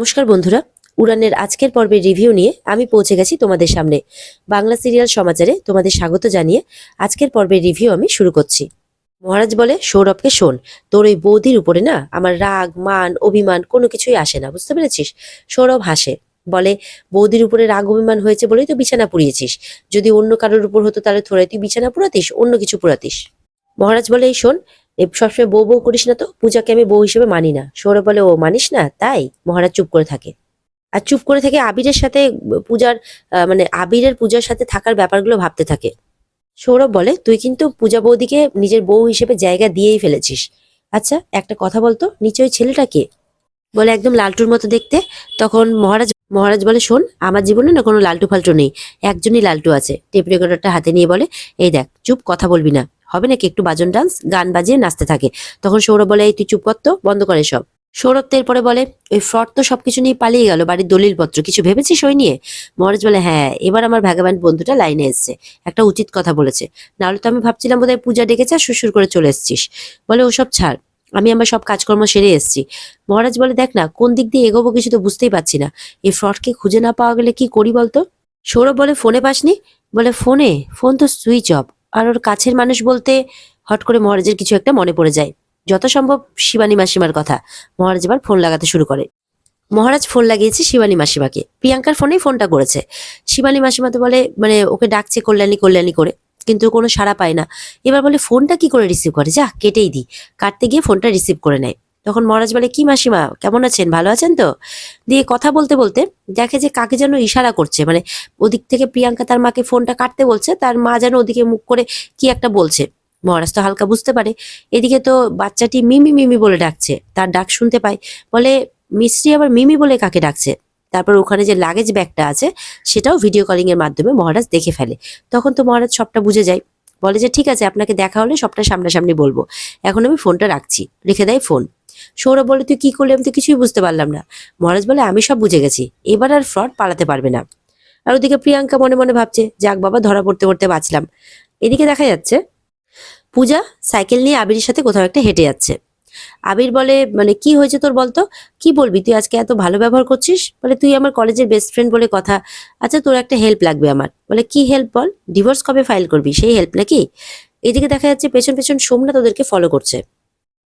নমস্কার বন্ধুরা। উড়ানের আজকের পর্বের রিভিউ নিয়ে আমি পৌঁছে গেছি তোমাদের সামনে। বাংলা সিরিয়াল সমাচারে তোমাদের স্বাগত জানিয়ে আজকের পর্বের রিভিউ আমি শুরু করছি। মহারাজ বলে, সৌরভকে শোন, তোর ওই বৌদির উপরে না আমার রাগ, মান, অভিমান কোনো কিছুই আসে না, বুঝতে পেরেছিস? সৌরভ হাসে, বলে, বৌদির উপরে রাগ, অভিমান হয়েছে বলেই তো বিছানা পুড়িয়েছিস। যদি অন্য কারোর উপর হতো তাহলে থোড়াই তুই বিছানা পুরাতিস অন্য কিছু পুরাতিস মহারাজ বলে, এই শোন সবসময় বউ বউ করিস না তো? পূজাকে আমি বউ হিসেবে মানি না। সৌরভ বলে, ও মানিস না? তাই? মহারাজ চুপ করে থাকে। আর চুপ করে থেকে আবিরের সাথে পূজার মানে আবিরের পূজার সাথে থাকার ব্যাপারগুলো ভাবতে থাকে। সৌরভ বলে, তুই কিন্তু পূজা বৌদিকে নিজের বউ হিসেবে জায়গা দিয়েই ফেলেছিস। আচ্ছা একটা কথা বলতো, নিচে ওই ছেলেটা কে? বলে একদম লালটুর মতো দেখতে। তখন মহারাজ মহারাজ বলে, শোন, আমার জীবনে না কোনো লালটু ফালটু নেই। একজনই লালটু আছে। টেপ রেকর্ডারটা হাতে নিয়ে বলে, এই দেখ, চুপ, কথা বলবি না। হবে নাকি একটু বাজন ডান্স গান বাজিয়ে নাচতে থাকে। তখন সৌরভ বলে, এই তুই চুপ কর তো, বন্ধ করে সব। সৌরভ এরপরে বলে, ওই ফ্রড তো সবকিছু নিয়ে পালিয়ে গেল, বাড়ির দলিলপত্র, কিছু ভেবেছিস ওই নিয়ে? মহারাজ বলে হ্যাঁ এবার আমার ভাগাবান বন্ধুটা লাইনে এসছে, একটা উচিত কথা বলেছে। নাহলে তো আমি ভাবছিলাম বোধহয় পূজা ডেকেছে আর শ্বশুর করে চলে এসছিস। বলে, ওসব ছাড়, আমি আমার সব কাজকর্ম সেরে এসেছি। মহারাজ বলে, দেখ না, কোন দিক দিয়ে এগোবো কিছু তো বুঝতেই পারছি না। এই ফ্রডকে খুঁজে না পাওয়া গেলে কি করি বলতো? সৌরভ বলে, ফোনে পাসনি? বলে, ফোনে? ফোন তো সুইচ অফ। আর ওর কাছের মানুষ বলতে হট করে মহারাজের কিছু একটা মনে পড়ে যায়। যত সম্ভব শিবানী মাসিমার কথা। মহারাজ এবার ফোন লাগাতে শুরু করে। মহারাজ ফোন লাগিয়েছে শিবানী মাসিমাকে। প্রিয়াঙ্কার ফোনেই ফোনটা করেছে। শিবানী মাসিমা তো বলে মানে ওকে ডাকছে কল্যাণী কল্যাণী করে। কিন্তু কোনো সাড়া পায় না। এবার বলে, ফোনটা কি করে রিসিভ করে? যা, কেটেই দিই। কাটতে গিয়ে ফোনটা রিসিভ করে নেয়। তখন মহারাজ বলে, কি মাসিমা, কেমন আছেন? ভালো আছেন তো? দিয়ে কথা বলতে বলতে দেখে যে কাকে যেন ইশারা করছে। মানে ওদিক থেকে প্রিয়াঙ্কা তার মাকে ফোনটা কাটতে বলছে, তার মা যেন ওদিকে মুখ করে কি একটা বলছে। মহারাজ তো হালকা বুঝতে পারে। এদিকে তো বাচ্চাটি মিমি মিমি বলে ডাকছে, তার ডাক শুনতে পায়। বলে, মিস্ত্রি আবার মিমি বলে কাকে ডাকছে? তারপর ওখানে যে লাগেজ ব্যাগটা আছে, সেটাও ভিডিও কলিং এর মাধ্যমে মহারাজ দেখে ফেলে। তখন তো মহারাজ সবটা বুঝে যায়। বলে যে, ঠিক আছে, আপনাকে দেখা হলে সবটা সামনাসামনি বলব। এখন আমি ফোনটা রাখছি। রেখে দেয় ফোন সৌরভ বলে, তুই কি করলি? আমি তো কিছুই বুঝতে পারলাম না। মহারাজ বলে, আমি সব বুঝে গেছি। এবার আর ফ্রড পালাতে পারবে না। আর ওদিকে প্রিয়াঙ্কা মনে মনে ভাবছে, যাক বাবা, ধরা পড়তে পড়তে বাঁচলাম। এদিকে দেখা যাচ্ছে, পূজা সাইকেল নিয়ে আবিরের সাথে কোথাও একটা হেঁটে যাচ্ছে। আবির বলে মানে কি হয়েছে তোর বলতো? কি বলবি? তুই আজকে এত ভালো ব্যবহার করছিস? বলে, তুই আমার কলেজের বেস্ট ফ্রেন্ড বলে কথা। আচ্ছা তোর একটা হেল্প লাগবে আমার। বলে, কি হেল্প বল? ডিভোর্স কবে ফাইল করবি? সেই হেল্প নাকি? এদিকে দেখা যাচ্ছে, পেছন পেছন সোমনাথ ওদেরকে ফলো করছে।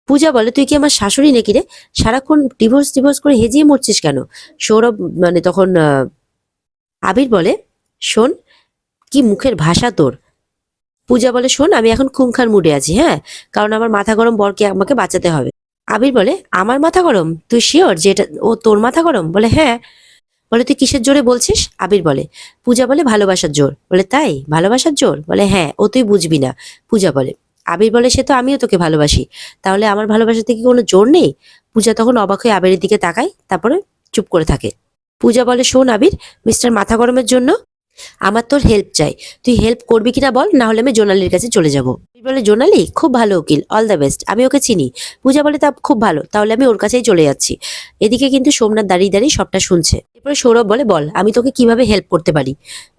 পূজা বলে, তুই কি আমার শাশুড়ি নাকি রে? সারাক্ষণ ডিভোর্স ডিভোর্স করে হেজিয়ে মরছিস কেন? সৌরভ মানে তখন আবির বলে, শোন, কি মুখের ভাষা তোর? পূজা বলে, শোন, আমি এখন খুংখার মুডে আছি হ্যাঁ? কারণ আমার মাথা গরম, বরকে আমাকে বাঁচাতে হবে। আবির বলে, আমার মাথা গরম? তুই শিওর যে এটা, ও তোর মাথা গরম? বলে হ্যাঁ। বলে, তুই কিসের জোরে বলছিস? আবির বলে, পূজা বলে, ভালোবাসার জোর। বলে, তাই? ভালোবাসার জোর? বলে হ্যাঁ। ও তুই বুঝবি না। পূজা বলে আবির বলে, সে তো আমিও তোকে ভালোবাসি। তাহলে আমার ভালোবাসা থেকে কোনো জোর নেই? পূজা তখন অবাক হয়ে আবিরের দিকে তাকায়, তারপরে চুপ করে থাকে। পূজা বলে, শোন আবির, মিস্টার মাথা গরমের জন্য আমার তোর হেল্প চাই। তুই হেল্প করবি কিনা বল, না হলে আমি জোনালির কাছে চলে যাব। বলে, জোনালি, খুব ভালো উকিল অল দ্য বেস্ট আমি ওকে চিনি। পূজা বলে, তা খুব ভালো, তাহলে আমি ওর কাছেই চলে যাচ্ছি। এদিকে কিন্তু সোমনাথ দাঁড়িয়ে দাঁড়িয়ে সবটা শুনছে। এরপরে সৌরভ বলে, বল, আমি তোকে কীভাবে হেল্প করতে পারি?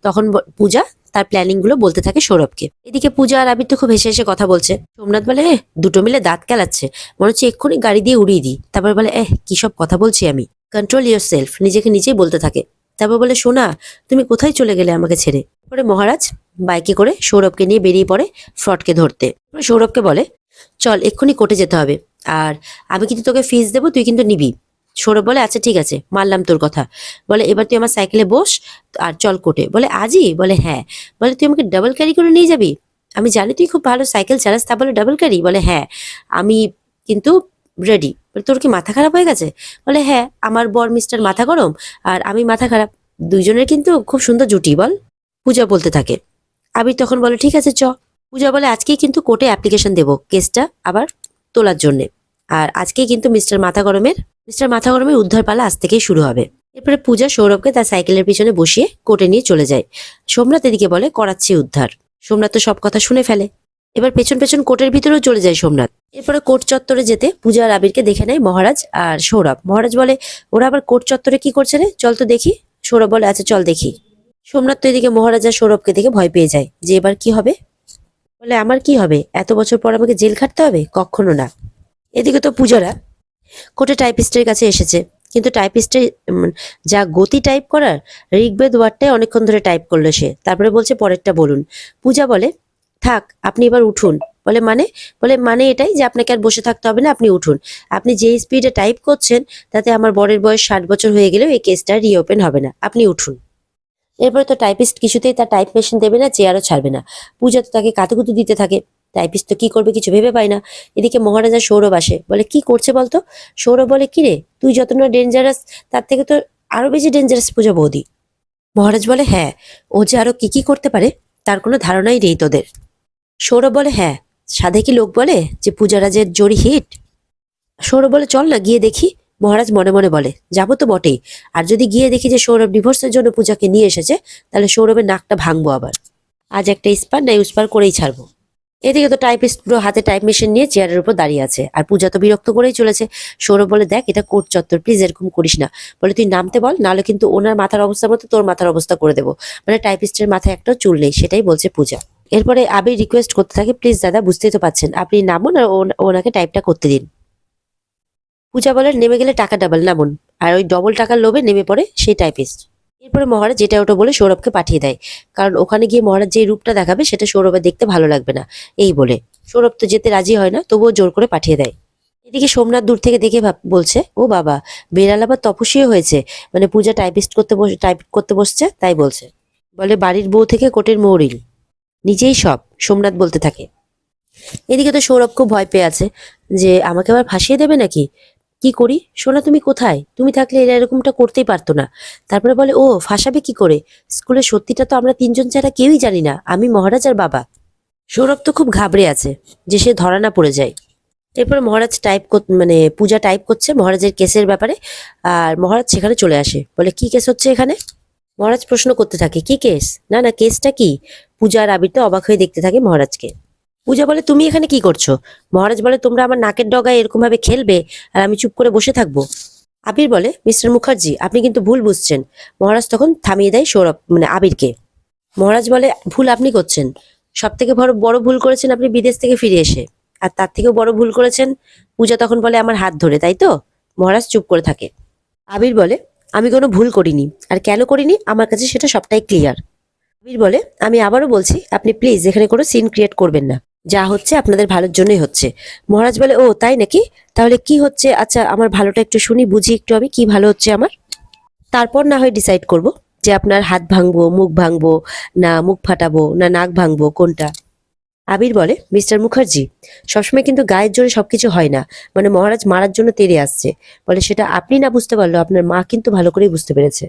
তখন পূজা তার প্ল্যানিংগুলো বলতে থাকে সৌরভকে। এদিকে পূজা আর আবির তো খুব হেসে হেসে কথা বলছে। সোমনাথ বলে এ দুটো মিলে দাঁত কেলাচ্ছে। মনে হচ্ছে এক্ষুনি গাড়ি দিয়ে উড়িয়ে দিই। তারপর বলে, এহ, কি সব কথা বলছি আমি? কন্ট্রোল ইয়োর সেলফ নিজেকে নিজেই বলতে থাকে। তারপর বলে, শোনা, তুমি কোথায় চলে গেলে আমাকে ছেড়ে? পরে মহারাজ বাইকে করে সৌরভকে নিয়ে বেরিয়ে পড়ে ফ্রডকে ধরতে। সৌরভকে বলে, চল, এক্ষুনি কোর্টে যেতে হবে। আর আমি কিন্তু তোকে ফিস দেবো, তুই কিন্তু নিবি। সৌরভ বলে আচ্ছা ঠিক আছে মানলাম তোর কথা। বলে, এবার তুই আমার সাইকেলে বস আর চল কোর্টে। বলে আজই বলে হ্যাঁ। বলে, তুই আমাকে ডাবল ক্যারি করে নিয়ে যাবি? আমি জানি তুই খুব ভালো সাইকেল চালাস, তা বলে ডাবল ক্যারি বলে হ্যাঁ আমি কিন্তু রেডি বলে, তোর কি মাথা খারাপ হয়ে গেছে? বলে হ্যাঁ আমার বর মিস্টার মাথা গরম আর আমি মাথা খারাপ। দুইজনের কিন্তু খুব সুন্দর জুটি, বল। পূজা বলতে থাকে। আবির তখন বলে, ঠিক আছে, চ। পূজা বলে, আজকেই কিন্তু কোর্টে অ্যাপ্লিকেশন দেবো কেসটা আবার তোলার জন্যে। আর আজকেই কিন্তু মিস্টার মাথা গরমের মিস্টার মাথা গরমের উদ্ধার পালা আজ থেকেই শুরু হবে। এরপরে পূজা সৌরভকে তার সাইকেলের পিছনে বসিয়ে কোর্টে নিয়ে চলে যায়। সোমনাথ এদিকে বলে, করাচ্ছি উদ্ধার। সোমনাথ তো সব কথা শুনে ফেলে। এবার পেছন পেছন কোর্টের ভিতরেও চলে যায় সোমনাথ। এরপরে কোর্ট চত্বরে যেতে পূজা আর আবিরকে দেখে নেয় মহারাজ আর সৌরভ। মহারাজ বলে, ওরা আবার কোর্ট চত্বরে কি করছে রে? চল তো দেখি। সৌরভ বলে আচ্ছা চল দেখি। সোমনাথ তো এদিকে মহারাজ আর সৌরভকে দেখে ভয় পেয়ে যায় যে, এবার কি হবে? বলে, আমার কি হবে? এত বছর পর আমাকে জেল খাটতে হবে? কখনো না। এদিকে তো পূজারা কোর্টে টাইপিস্টের কাছে এসেছে। কিন্তু টাইপিস্টের যা গতি টাইপ করার, ঋগ্বেদ ওয়ার্ডটাই অনেকক্ষণ ধরে টাইপ করল সে। তারপরে বলছে, পরেরটা বলুন। পূজা বলে, থাক, আপনি এবার উঠুন। বলে মানে? বলে মানে এটাই যে আপনাকে আর বসে থাকতে হবে না, আপনি উঠুন। আপনি যেই স্পিডে টাইপ করছেন, তাতে আমার বরের বয়স ষাট বছর হয়ে গেলেও এই কেসটা রিওপেন হবে না। আপনি উঠুন। এরপরে তো টাইপিস্ট কিছুতেই তার টাইপ মেশিন দেবে না চেয়ারও ছাড়বে না। পূজা তো তাকে কাতুকুতু দিতে থাকে। টাইপিস্ট তো কি করবে কিছু ভেবে পায় না। এদিকে মহারাজা সৌরভ আসে, বলে, কি করছে বলতো? সৌরভ বলে, কি রে, তুই যত না ডেঞ্জারাস তার থেকে তো আরও বেশি ডেঞ্জারাস পূজা বৌদি। মহারাজ বলে হ্যাঁ ও যে আরও কি কি করতে পারে, তার কোনো ধারণাই নেই তোদের। সৌরভ বলে হ্যাঁ সাধে কি লোক বলে যে পূজারাজের জড়ি হিট? সৌরভ বলে, চল না, গিয়ে দেখি। মহারাজ মনে মনে বলে, যাব তো বটেই। আর যদি গিয়ে দেখি যে সৌরভ ডিভোর্সের জন্য পূজাকে নিয়ে এসেছে, তাহলে সৌরভের নাকটা ভাঙবো আবার। আজ একটা ইস্পার, না ইস্পার করেই ছাড়বো। এদিকে তো টাইপিস্ট পুরো হাতে টাইপ মেশিন নিয়ে চেয়ারের উপর দাঁড়িয়ে আছে। আর পূজা তো বিরক্ত করেই চলেছে। সৌরভ বলে, দেখ, এটা কোর্ট চত্বর প্লিজ এরকম করিস না। বলে, তুই নামতে বল, নাহলে কিন্তু ওনার মাথার অবস্থার মতো তোর মাথার অবস্থা করে দেবো। মানে টাইপিস্টের মাথায় একটা চুল নেই, সেটাই বলছে পূজা। এরপরে আবির রিকোয়েস্ট করতে থাকে প্লিজ দাদা, বুঝতেই তো পাচ্ছেন, আপনি নামুন আর ওন- ওনাকে টাইপটা করতে দিন। পূজা বলে, নেমে গেলে টাকা ডাবল নামুন। আর ওই ডবল টাকার লোভে নেমে পড়ে সেই টাইপিস্ট এরপরে মহারাজ যেটা ওটা বলে সৌরভকে পাঠিয়ে দেয়। কারণ ওখানে গিয়ে মহারাজ যে রূপটা দেখাবে সেটা সৌরভের দেখতে ভালো লাগবে না। এই বলে। সৌরভ তো যেতে রাজি হয় না, তবুও জোর করে পাঠিয়ে দেয়। এদিকে সোমনাথ দূর থেকে দেখে বলছে, ও বাবা, বেড়াল আবার তপস্বীও হয়েছে। মানে পূজা টাইপিস্ট করতে বসে টাইপ করতে বসছে, তাই বলছে। বলে, বাড়ির বউ থেকে কোটের মৌরিল। নিজেই সব সোমনাথ বলতে থাকে। এদিকে তো সৌরভ খুব ভয় পেয়ে আছে যে, আমাকে আবার ফাঁসিয়ে দেবে নাকি? কি করি? সোনা, তুমি কোথায়? তুমি থাকলে এরা এরকমটা করতেই পারতো না। তারপরে বলে, ও, ফাঁসাবে কি করে? স্কুলে সত্যিটা তো আমরা তিনজন ছাড়া কেউই জানি না। আমি মহারাজ আর বাবা। সৌরভ তো খুব ঘাবড়ে আছে যে সে ধরা না পড়ে যায়। এরপরে মহারাজ টাইপ মানে পূজা টাইপ করছে মহারাজের কেসের ব্যাপারে। আর মহারাজ সেখানে চলে আসে। বলে, কি কেস হচ্ছে এখানে? মহারাজ প্রশ্ন করতে থাকে, কি কেস? না না, কেসটা কি? পূজা আর আবির তো অবাক হয়ে দেখতে থাকে মহারাজকে। পূজা বলে, তুমি এখানে কি করছ? মহারাজ বলে, তোমরা আমার নাকের ডগায় এরকম ভাবে খেলবে আর আমি চুপ করে বসে থাকব। আবির বলে, মিস্টার মুখার্জি, আপনি কিন্তু ভুল বুঝছেন। মহারাজ তখন থামিয়ে দেয় সৌরভ মানে আবিরকে। মহারাজ বলে, ভুল আপনি করছেন। সব থেকে বড় বড় ভুল করেছেন আপনি বিদেশ থেকে ফিরে এসে। আর তার থেকেও বড় ভুল করেছেন, পূজা তখন বলে, আমার হাত ধরে, তাই তো? মহারাজ চুপ করে থাকে। আবির বলে, আমি কোনো ভুল করিনি। আর কেন করিনি? আমার কাছে সেটা সবটাই ক্লিয়ার আবির বলে, আমি আবারও বলছি, আপনি প্লিজ এখানে কোনো সিন ক্রিয়েট করবেন না। যা হচ্ছে আপনাদের ভালোর জন্যই হচ্ছে। মহারাজ বলে, ও, তাই নাকি? তাহলে কি হচ্ছে? আচ্ছা আমার ভালোটা একটু শুনি, বুঝি একটু আমি কি ভালো হচ্ছে আমার? তারপর না হয় ডিসাইড করব যে আপনার হাত ভাঙবো, মুখ ভাঙবো, না মুখ ফাটাবো, না নাক ভাঙবো, কোনটা? আবির বলে, মিস্টার মুখার্জি, সবসময় কিন্তু গায়ের জোরে সবকিছু হয় না। মানে মহারাজ মারার জন্য তেড়ে আসছে। বলে, সেটা আপনি না বুঝতে পারল আপনার মা কিন্তু ভালো করেই বুঝতে পেরেছে।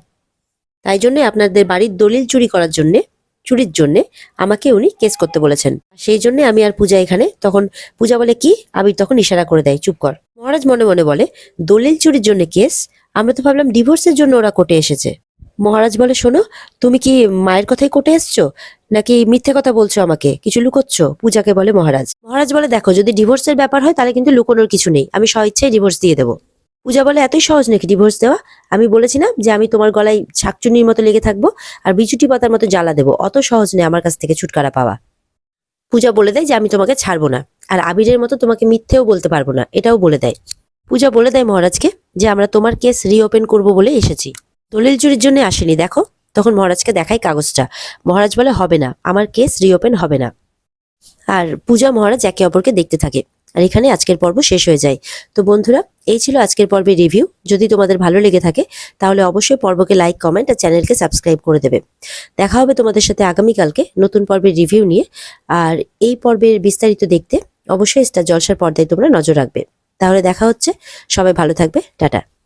তাই জন্যই আপনাদের বাড়ির দলিল চুরি করার জন্যে চুরির জন্যে আমাকে উনি কেস করতে বলেছেন। সেই জন্য আমি আর পূজা এখানে। তখন পূজা বলে, কি? আবির তখন ইশারা করে দেয়, চুপ কর। মহারাজ মনে মনে বলে, দলিল চুরির জন্য কেস? আমরা তো ভাবলাম ডিভোর্সের জন্য ওরা কোর্টে এসেছে। মহারাজ বলে, শোনো, তুমি কি মায়ের কথাই কোর্টে এসছো? নাকি মিথ্যে কথা বলছো আমাকে? কিছু লুকোচ্ছ? পূজাকে বলে, মহারাজ। মহারাজ বলে, দেখো, যদি ডিভোর্সের ব্যাপার হয়, তাহলে কিন্তু লুকোনোর কিছু নেই। আমি স্বইচ্ছায় ডিভোর্স দিয়ে দেবো। পূজা বলে এতই সহজ নাকি ডিভোর্স দেওয়া? আমি বলেছি না যে আমি তোমার গলায় শাকচুনির মতো লেগে থাকব আর বিচুটি পাতার মতো জ্বালা দেবো। অত সহজ নেই আমার কাছ থেকে ছুটকারা পাওয়া। পূজা বলে দেয় যে আমি তোমাকে ছাড়বো না আর আবিরের মতো তোমাকে মিথ্যেও বলতে পারব না, এটাও বলে দেয়। পূজা বলে দেয় মহারাজকে যে আমরা তোমার কেস রিওপেন করব বলে এসেছি। দলিল চুরির জন্য আসেনি, দেখো। তখন মহারাজকে দেখাই কাগজটা। মহারাজ বলে, হবে না, আমার কেস রিওপেন হবে না। আর পূজা মহারাজ একে অপরকে দেখতে থাকে। আর এখানে আজকের পর্ব শেষ হয়ে যায়। তো বন্ধুরা, এই ছিল আজকের পর্বের রিভিউ। যদি তোমাদের ভালো লেগে থাকে, তাহলে অবশ্যই পর্বকে লাইক, কমেন্ট আর চ্যানেলকে সাবস্ক্রাইব করে দেবে। দেখা হবে তোমাদের সাথে আগামীকালকে নতুন পর্বের রিভিউ নিয়ে। আর এই পর্বের বিস্তারিত দেখতে অবশ্যই স্টার জলসার পর্দায় তোমরা নজর রাখবে। তাহলে দেখা হচ্ছে। সবাই ভালো থাকবে। টাটা।